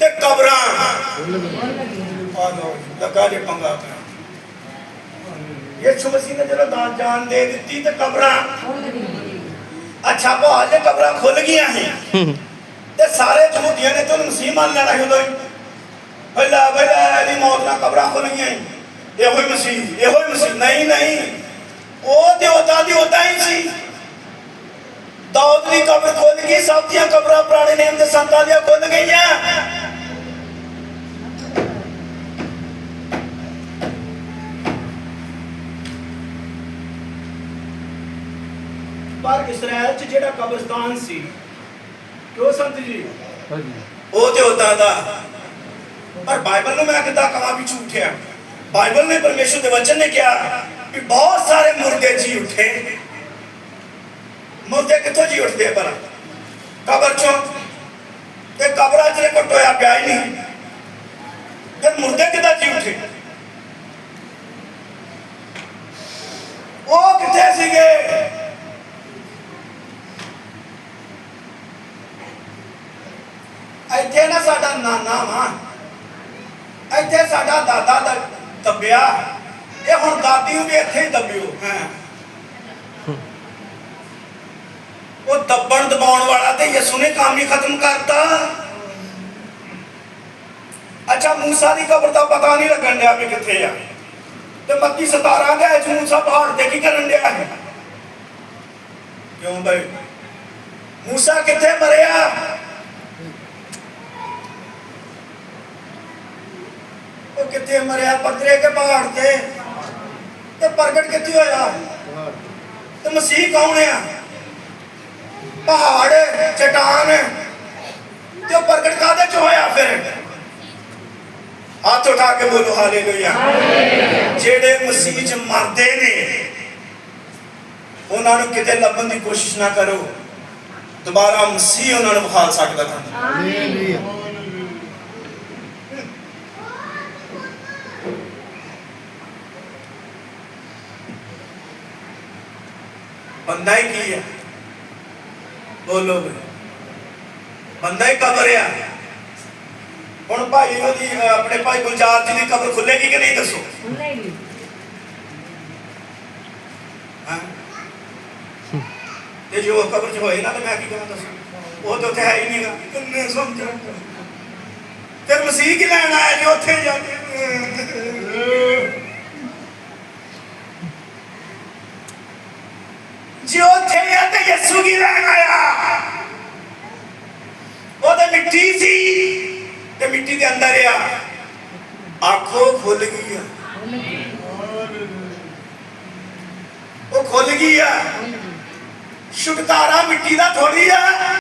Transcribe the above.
ਤੇ ਕਬਰਾਂ। ਆ ਲੋ ਲਗਾ ਜੇ ਪੰਗਾ ਯਿਸੂ ਮਸੀਹ ਨੇ ਜਦੋਂ ਦਾਨ ਜਾਨ ਦੇ ਦਿੱਤੀ ਤੇ ਕਬਰਾਂ। ਅੱਛਾ ਭਾਲ ਜੇ ਕਬਰਾਂ ਖੁੱਲ ਗਈਆਂ ਹੈ ਤੇ ਸਾਰੇ ਜਮੂਦੀਆਂ ਨੇ ਤੁਹਾਨੂੰ ਮਸੀਹ ਮੰਨ ਲੈਣਾ ਸੀ ਉਦੋਂ ਹੀ। ਪਹਿਲਾ ਦੀ ਮੌਤ ਨਾਲ ਕਬਰਾਂ ਖੁੱਲ ਗਈਆਂ ਇਹੋ ਹੀ ਮਸੀਹ, ਇਹੋ ਹੀ ਮਸੀਹ। ਨਹੀਂ ਨਹੀਂ। ਉਹ ਤੇ ਉਦਾਂ ਦੀ ਉਦਾਂ ਹੀ ਸੀ। ਦਾਊਦ ਦੀ ਕਬਰ ਖੁੱਲ ਗਈ, ਸਭ ਦੀਆਂ ਕਬਰਾਂ ਪੁਰਾਣੇ ਨੇਮ ਦੇ ਸੰਤਾਂ ਦੀਆਂ ਖੁੱਲ ਗਈਆਂ। ਪਰ ਇਸਰਾਇਲ 'ਚ ਜਿਹੜਾ ਕਬਰਸਤਾਨ ਸੀ ਕਿਉਂ ਸੰਤ ਜੀ? ਉਹ ਤੇ ਉਦਾਂ ਦਾ। ਪਰ ਬਾਈਬਲ ਨੂੰ ਮੈਂ ਕਿੱਦਾਂ ਕਹਾਂ ਵੀ ਝੂਠਿਆ ਬਾਈਬਲ ਨੇ ਪਰਮੇਸ਼ਰ ਦੇ ਵਚਨ ਨੇ ਕਿਹਾ ਕਿ ਬਹੁਤ ਸਾਰੇ ਮੁਰਦੇ ਜੀ ਉੱਠੇ। ਮੁਰਦੇ ਕਿੱਥੋਂ ਜੀ ਉੱਠਦੇ ਭਲਾ? ਕਬਰ ਚੋਂ। ਤੇ ਕਬਰਾਂ 'ਚ ਨੇ ਕੋਈ ਟੋਇਆ ਪਿਆ ਹੀ ਨਹੀਂ। ਤੇ ਮੁਰਦੇ ਕਿੱਦਾਂ ਜੀ ਉੱਠੇ? ਉਹ ਕਿੱਥੇ ਸੀਗੇ? ਇੱਥੇ ਨਾ ਸਾਡਾ ਨਾਨਾ ਵਾ। ਇੱਥੇ ਸਾਡਾ ਦਾਦਾ ਦਾ ਦੱਬਿਆ। ਇਹ ਹੁਣ ਦਾਦੀ ਨੂੰ ਵੀ ਇੱਥੇ ਹੀ ਦੱਬਿਓ। ਹਾਂ। ਉਹ ਦੱਬਣ ਦਬਾਉਣ ਵਾਲਾ ਤੇ ਯਿਸੂ ਨੇ ਕੰਮ ਹੀ ਖਤਮ ਕਰਤਾ। ਅੱਛਾ, ਮੂਸਾ ਦੀ ਕਬਰ ਦਾ ਪਤਾ ਨਹੀਂ ਲੱਗਣ ਡਿਆ ਵੀ ਕਿੱਥੇ ਆ। ਤੇ ਮੱਕੀ 17 ਦੇ ਵਿੱਚ ਮੂਸਾ ਪਹਾੜ ਤੇ ਕੀ ਕਰਨ ਡਿਆ ਹੈ? ਕਿਉਂ ਬਈ? ਮੂਸਾ ਕਿੱਥੇ ਮਰਿਆ? ਉਹ ਕਿੱਥੇ ਮਰਿਆ? ਪੱਥਰੇ ਕੇ ਪਹਾੜ ਤੇ। ਤੇ ਪ੍ਰਗਟ ਕਿੱਥੇ ਹੋਇਆ? ਤੇ ਮਸੀਹ ਕੌਣ ਆ? ਪਹਾੜ, ਚਟਾਨ। ਤੇ ਉਹ ਪ੍ਰਗਟ ਕਾਦੇ ਚ ਹੋਇਆ ਫਿਰ? ਹੱਥ ਉਠਾ ਕੇ ਬੋਲੋ, ਹਾਲੇਲੂਇਆ। ਜਿਹੜੇ ਮਸੀਹ ਚ ਮਰਦੇ ਨੇ, ਉਹਨਾਂ ਨੂੰ ਕਿਤੇ ਲੱਭਣ ਦੀ ਕੋਸ਼ਿਸ਼ ਨਾ ਕਰੋ। ਦੁਬਾਰਾ ਮਸੀਹ ਉਹਨਾਂ ਨੂੰ ਵਿਖਾ ਸਕਦਾ ਤੁਹਾਨੂੰ। ਬੰਦਾ ਹੀ ਕੀ ਹੈ? ਬੋਲੋ ਬੰਦਾ ਹੀ ਕਬਰ ਆ। ਹੁਣ ਭਾਈ ਉਹਦੀ ਆਪਣੇ ਭਾਈ ਗੁਲਜ਼ਾਰ ਜੀ ਦੀ ਕਬਰ ਖੁੱਲੇਗੀ ਕਿ ਨਹੀਂ ਦੱਸੋ? ਹਾਂ? ਤੇ ਜੋ ਕਬਰ ਚ ਹੋਏ ਨਾ ਤੇ ਮੈਂ ਕੀ ਕਰਾਂ ਦੱਸੋ? ਉਹ ਤਾਂ ਉੱਥੇ ਹੈ ਹੀ ਨਹੀਂਗਾ ਕਿੰਨੇ ਸਮਝਾਂ ਤੇ ਮਸੀਹ ਕੀ ਲੈਣ ਆਇਆ ਜੀ ਉੱਥੇ ਜਾ ਕੇ? ਜੇ ਉੱਥੇ ਤੇ ਯਿਸੂ ਕੀ ਲੈਣ ਆਇਆ ਉਹ ਮਿੱਟੀ ਸੀ ਤੇ ਮਿੱਟੀ ਦੇ ਅੰਦਰ ਆ। ਆਖੋ ਖੁੱਲ ਗਈ ਆ। ਉਹ ਖੁੱਲ ਗਈ ਆ। ਛੁਟਕਾਰਾ ਮਿੱਟੀ ਦਾ ਥੋੜੀ ਆ।